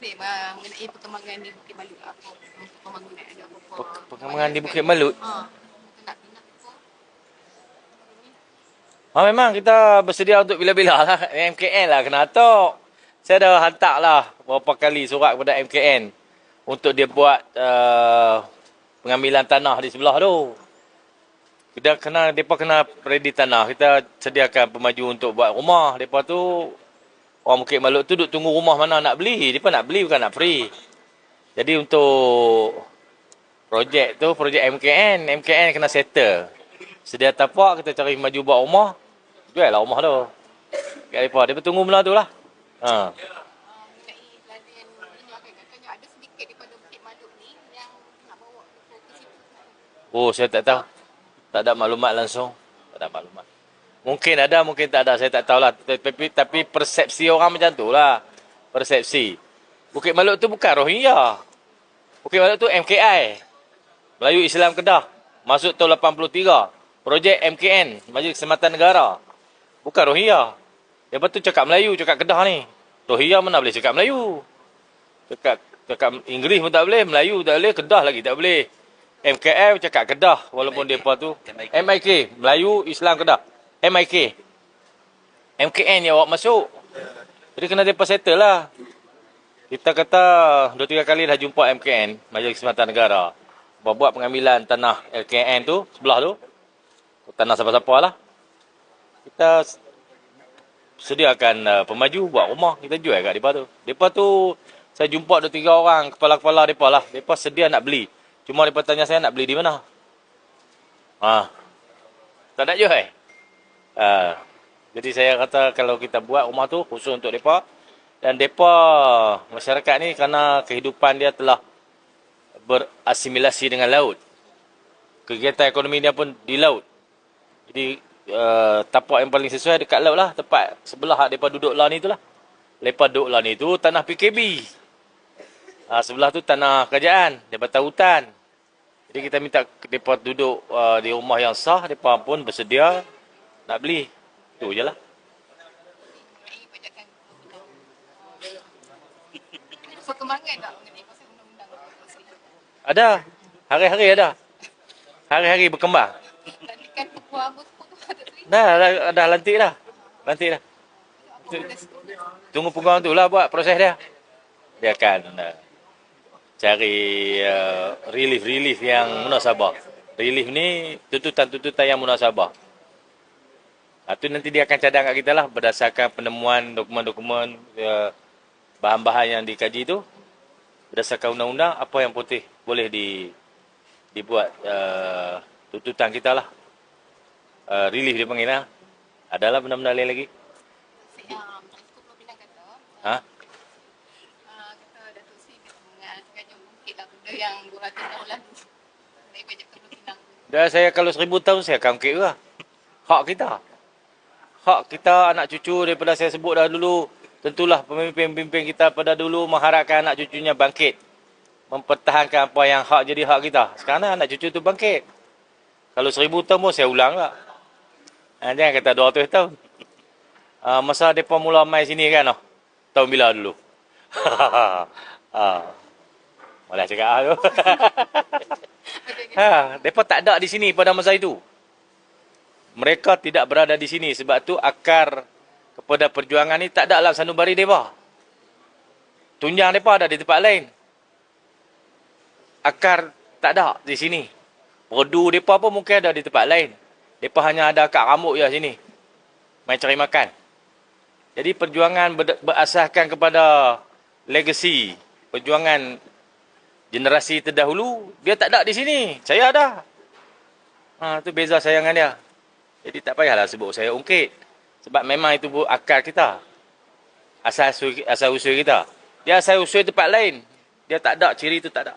update uh, mengenai perkembangan di Bukit Balut lah. Apa pembangunan ada. Pe- Perkembangan di Bukit Malut. Ha. Nak pindah Ha, memang kita bersedia untuk bila-bila lah. MKN lah kena atok. Saya dah hantar lah beberapa kali surat kepada MKN untuk dia buat uh, pengambilan tanah di sebelah tu. Kita kena, mereka kena ready tanah. Kita sediakan pemaju untuk buat rumah. Mereka tu, orang Bukit Malut tu duk tunggu rumah mana nak beli. Mereka nak beli bukan nak free. Jadi untuk projek tu, projek MKN, MKN kena settle. Sedia tapak, kita cari maju buat rumah. Jual lah rumah tu. Kat mereka. Dia tunggu benda tu lah. Ha. Oh, saya tak tahu. Tak ada maklumat langsung. Tak ada maklumat. Mungkin ada, mungkin tak ada. Saya tak tahulah. Tapi, tapi persepsi orang macam tu lah. Persepsi. Bukit Maluk tu bukan Rohingya. Bukit Maluk tu MKI. Melayu Islam Kedah. Masuk tahun 83. Projek MKN. Majlis Keselamatan Negara. Bukan Rohingya. Lepas tu cakap Melayu, cakap Kedah ni. Rohingya mana boleh cakap Melayu. Cakap cakap Inggeris pun tak boleh, Melayu tak boleh, Kedah lagi tak boleh. MKM cakap Kedah walaupun MIK. depa tu MIK Melayu Islam Kedah MIK MKN yang awak masuk. Jadi kena depa settle lah. Kita kata dua tiga kali dah jumpa MKN Majlis Keselamatan Negara. Buat pengambilan tanah LKN tu sebelah tu. Tanah siapa-siapa lah. Kita sediakan uh, pemaju buat rumah kita jual kat depa tu. Depa tu saya jumpa dua tiga orang kepala-kepala depa lah. Depa sedia nak beli. Cuma depa tanya saya nak beli di mana? Ha. Tak nak jual ha jadi saya kata kalau kita buat rumah tu khusus untuk depa dan depa masyarakat ni kerana kehidupan dia telah berasimilasi dengan laut kegiatan ekonomi dia pun di laut jadi uh, tapak yang paling sesuai dekat laut lah. Tempat sebelah mereka duduk lah ni tu lah. Mereka duduk lah ni tu tanah PKB. Uh, sebelah tu tanah kerajaan. Jabatan hutan. Jadi kita minta mereka duduk uh, di rumah yang sah. Mereka pun bersedia nak beli. Itu je lah. tak tu? Ada. Hari-hari ada. Hari-hari berkembang. Tu. Dah, dah, dah lantik dah. Lantik dah. Tu? Tunggu peguam tu lah buat proses dia. Dia akan uh, cari uh, relief-relief yang munasabah. Relief ni tuntutan-tuntutan yang munasabah. Ha, tu nanti dia akan cadang kat kita lah berdasarkan penemuan dokumen-dokumen uh, bahan-bahan yang dikaji tu. Berdasarkan undang-undang apa yang putih boleh di dibuat uh, tuntutan kita lah. Uh, relief dia panggil lah. Adalah benda-benda lain lagi. Um, Ha? uh, kata Datuk Sri kata mengajukan yang bukit lah benda yang 200 tahun lalu. Naik bajakan Pulau Pinang. Dan saya kalau seribu tahun saya akan ukir juga. Hak kita. Hak kita anak cucu daripada saya sebut dah dulu. Tentulah pemimpin-pemimpin kita pada dulu mengharapkan anak cucunya bangkit. Mempertahankan apa yang hak jadi hak kita. Sekarang anak cucu tu bangkit. Kalau seribu tahun pun saya ulang lah. Ha, jangan kata 200 tahun. Uh, masa mereka mula main sini kan. Oh, tahun bila dulu? ha. Malah cakap ah tu. ha, mereka tak ada di sini pada masa itu. Mereka tidak berada di sini sebab tu akar kepada perjuangan ni tak ada dalam sanubari mereka. Tunjang mereka ada di tempat lain. Akar tak ada di sini. Perdu mereka pun mungkin ada di tempat lain. Mereka hanya ada akar rambut je sini. Main cari makan. Jadi perjuangan ber- berasaskan kepada legacy. Perjuangan generasi terdahulu, dia tak ada di sini. Saya ada. Ha, tu beza saya dengan dia. Jadi tak payahlah sebut saya ungkit. Sebab memang itu akal kita. Asal usul, asal kita. Dia asal usul tempat lain. Dia tak ada, ciri itu tak ada.